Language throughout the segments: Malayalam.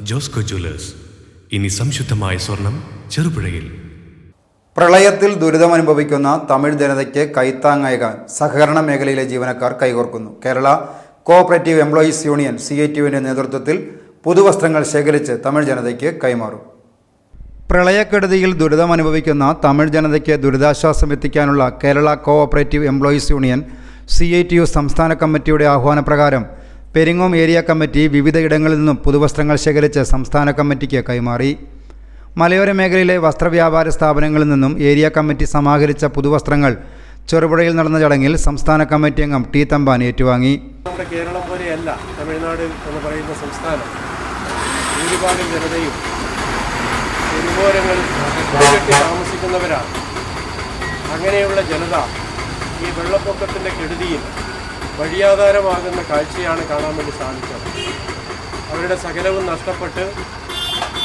ജോസ്കോ ജ്വല്ലേഴ്സ്. ഇനി സംശുദ്ധമായ സ്വർണം ചെറുപുഴയിൽ. പ്രളയത്തിൽ ദുരിതമനുഭവിക്കുന്ന തമിഴ് ജനതയ്ക്ക് കൈത്താങ്ങായകാൻ സഹകരണ മേഖലയിലെ ജീവനക്കാർ കൈകോർക്കുന്നു. Kerala cooperative employees union C I ടിയുവിന്റെ നേതൃത്വത്തിൽ പുതുവസ്ത്രങ്ങൾ ശേഖരിച്ച് തമിഴ് ജനതയ്ക്ക് കൈമാറും. പ്രളയക്കെടുതിയിൽ ദുരിതമനുഭവിക്കുന്ന തമിഴ് ജനതയ്ക്ക് ദുരിതാശ്വാസം എത്തിക്കാനുള്ള Kerala cooperative employees union C I T U സംസ്ഥാന കമ്മിറ്റിയുടെ ആഹ്വാനപ്രകാരം പെരിങ്ങോം ഏരിയ കമ്മിറ്റി വിവിധയിടങ്ങളിൽ നിന്നും പുതുവസ്ത്രങ്ങൾ ശേഖരിച്ച് സംസ്ഥാന കമ്മിറ്റിക്ക് കൈമാറി. മലയോര മേഖലയിലെ വസ്ത്രവ്യാപാര സ്ഥാപനങ്ങളിൽ നിന്നും ഏരിയ കമ്മിറ്റി സമാഹരിച്ച പുതുവസ്ത്രങ്ങൾ ചെറുപുഴയിൽ നടന്ന ചടങ്ങിൽ സംസ്ഥാന കമ്മിറ്റി അംഗം ടി തമ്പാൻ ഏറ്റുവാങ്ങി. നമ്മുടെ കേരളം പോലെയല്ല തമിഴ്നാട് എന്ന് പറയുന്ന സംസ്ഥാനം. ഭൂരിഭാഗം ജനതയും താമസിക്കുന്നവരാണ്. അങ്ങനെയുള്ള ജനത ഈ വെള്ളപ്പൊക്കത്തിന്റെ കെടുതിയിൽ വഴിയാധാരമാകുന്ന കാഴ്ചയാണ് കാണാൻ വേണ്ടി സാധിച്ചത്. അവരുടെ സകലവും നഷ്ടപ്പെട്ട്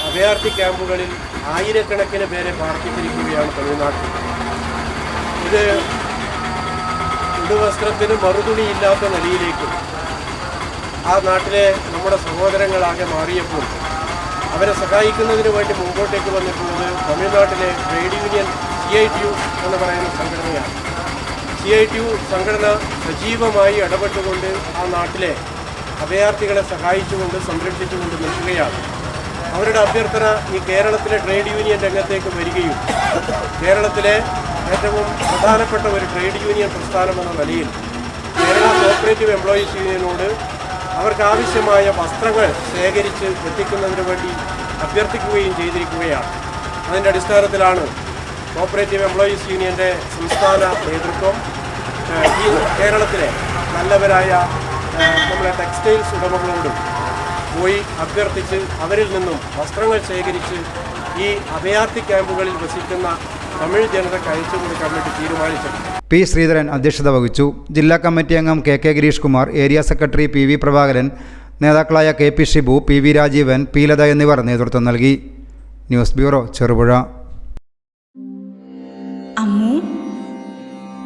അഭയാർത്ഥി ക്യാമ്പുകളിൽ ആയിരക്കണക്കിന് പേരെ പാർപ്പിച്ചിരിക്കുകയാണ് തമിഴ്നാട്ടിൽ. ഇത് ഉടുവസ്ത്രത്തിന് മറുതുണിയില്ലാത്ത നിലയിലേക്കും ആ നാട്ടിലെ നമ്മുടെ സഹോദരങ്ങളാകെ മാറിയപ്പോൾ അവരെ സഹായിക്കുന്നതിന് വേണ്ടി മുമ്പോട്ടേക്ക് വന്നിട്ടുള്ളത് തമിഴ്നാട്ടിലെ trade union C I T U എന്ന് പറയുന്ന സംഘടനയാണ്. സി ഐ ടി യു സംഘടന സജീവമായി ഇടപെട്ടുകൊണ്ട് ആ നാട്ടിലെ അഭയാർത്ഥികളെ സഹായിച്ചുകൊണ്ട് സംരക്ഷിച്ചുകൊണ്ട് നിൽക്കുകയാണ്. അവരുടെ അഭ്യർത്ഥന ഈ കേരളത്തിലെ ട്രേഡ് യൂണിയൻ രംഗത്തേക്ക് വരികയും കേരളത്തിലെ ഏറ്റവും പ്രധാനപ്പെട്ട ഒരു ട്രേഡ് യൂണിയൻ പ്രസ്ഥാനം എന്ന നിലയിൽ കേരള കോപ്പറേറ്റീവ് എംപ്ലോയീസ് യൂണിയനോട് അവർക്ക് ആവശ്യമായ വസ്ത്രങ്ങൾ ശേഖരിച്ച് എത്തിക്കുന്നതിന് വേണ്ടി അഭ്യർത്ഥിക്കുകയും ചെയ്തിരിക്കുകയാണ്. അതിന്റെ അടിസ്ഥാനത്തിലാണ് കോപ്പറേറ്റീവ് എംപ്ലോയീസ് യൂണിയന്റെ സംസ്ഥാന നേതൃത്വം ഈ കേരളത്തിലെ നല്ലവരായ നമ്മുടെ ടെക്സ്റ്റൈൽസ് ഉടമകളോടും പോയി അഭ്യർത്ഥിച്ച് അവരിൽ നിന്നും വസ്ത്രങ്ങൾ ശേഖരിച്ച് ഈ അഭയാർത്ഥി ക്യാമ്പുകളിൽ വസിക്കുന്ന തമിഴ് ജനതയ്ക്ക് അയച്ചു കൊടുക്കാൻ വേണ്ടി തീരുമാനിച്ചു പി. ശ്രീധരൻ അധ്യക്ഷത വഹിച്ചു. ജില്ലാ കമ്മിറ്റി അംഗം K. K. Girish Kumar area secretary P. V. Prabhakaran നേതാക്കളായ K. P. Shibu P. V. Rajeevan P. Latha എന്നിവർ നേതൃത്വം നൽകി. News bureau Cherupuzha.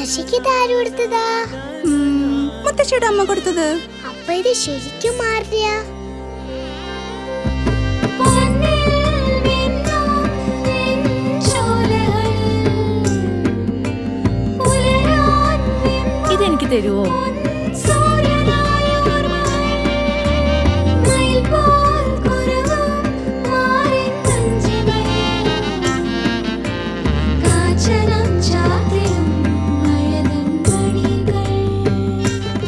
മുത്തശ്ശിക്ക് ഇതാര് കൊടുത്തതാ? മുത്തശ്ശിയുടെ അമ്മ കൊടുത്തത്. അപ്പൊ ഇത് ശരിക്കും മാറിയ. ഇതെനിക്ക് തരുവോ?